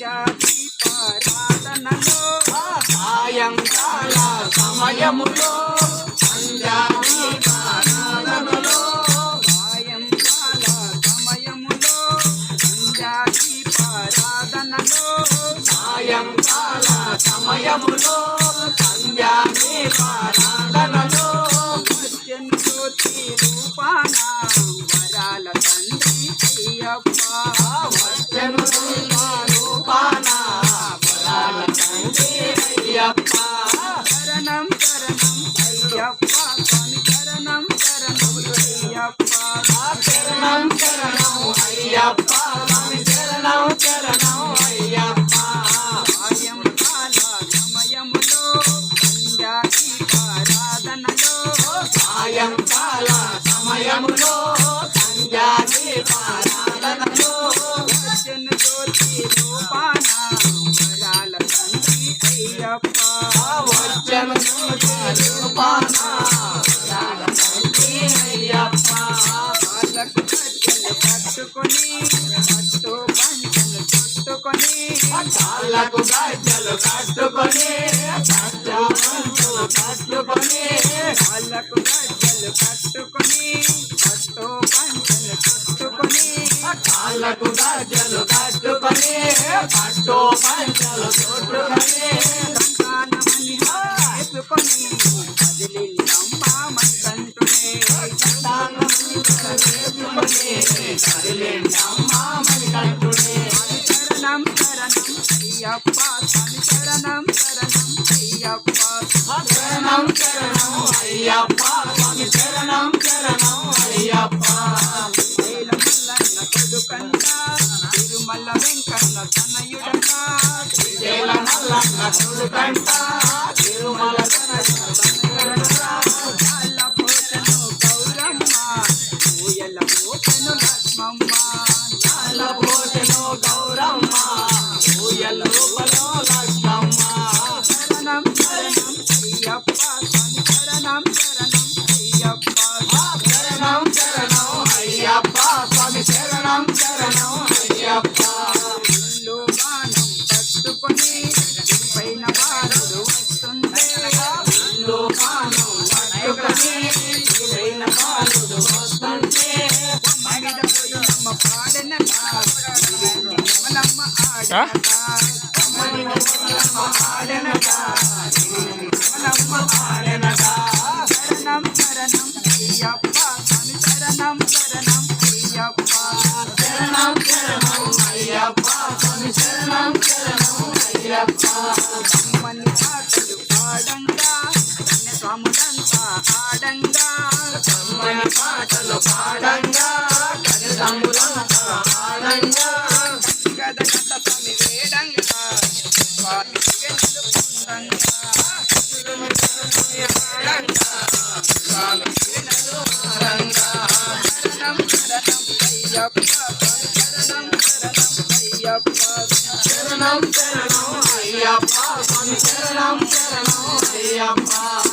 సంధ్యాదీపారాధనలో సాయంకాల సమయములో సంధ్యాదీపారాధనలో సాయంకాల సమయములో సంధ్యాదీపారాధనలో సాయంకాల సమయములో సంధ్యాదీపారాధనలో. వచ్చెను జ్యోతి రూపాన శరణం శరణం అయ్యప్ప స్వామి శరణం శరణం అయ్యప్ప. శరణం శరణం అయ్యప్ప స్వామి శరణం శరణం అయ్యప్ప. సాయంకాల సమయములో సంధ్యాదీపారాధనలో సాయంకాల సమయములో సంధ్యాదీపారాధనలో. వచ్చెను అయ్యప్ప కాళ్ళకు గజ్జెలు కట్టుకొని పట్టు పంచలు చుట్టుకొని కాళ్ళకు గజ్జలు కట్టుకొని కట్టు పంచులు కట్టుకొని కాళ్ళకు గజ్జలు కట్టుకొని పట్టు పంచలు చుట్టుకొని కాళ్ళకు గజ్జలు కట్టుకొని పట్టు పంచలు చుట్టుకొని అయ్యప్ప శరణం శరణం అయ్యప్ప శరణం శరణం అయ్యప్ప శరణం శరణం అయ్యప్ప కొడుకంట తిరుమల వెంకన్న తనయుడంట. కొడుకంట అయ్యప్ప స్వామి శరణం శరణం అయ్యప్ప శరణం అయ్యప్ప స్వామి శరణం అయ్యప్ప ఇల్లు బాణం పట్టుకొని పైన బాలుడు వస్తుంటే ఇల్లు పానం పట్టుకొని ఇదైన మగిడ పోయమ్మ శరణం శరణం అయ్యప్ప స్వామి శరణం శరణం అయ్యప్ప శరణం శరణం అయ్యప్ప స్వామి శరణం శరణం అయ్యప్ప అమ్మని పాటలు పాడంగా కన్య స్వాములంతా ఆడంగా. అమ్మని పాటలు పాడంగా శరణం శరణం అయ్యప్ప స్వామి శరణం శరణం అయ్యప్ప.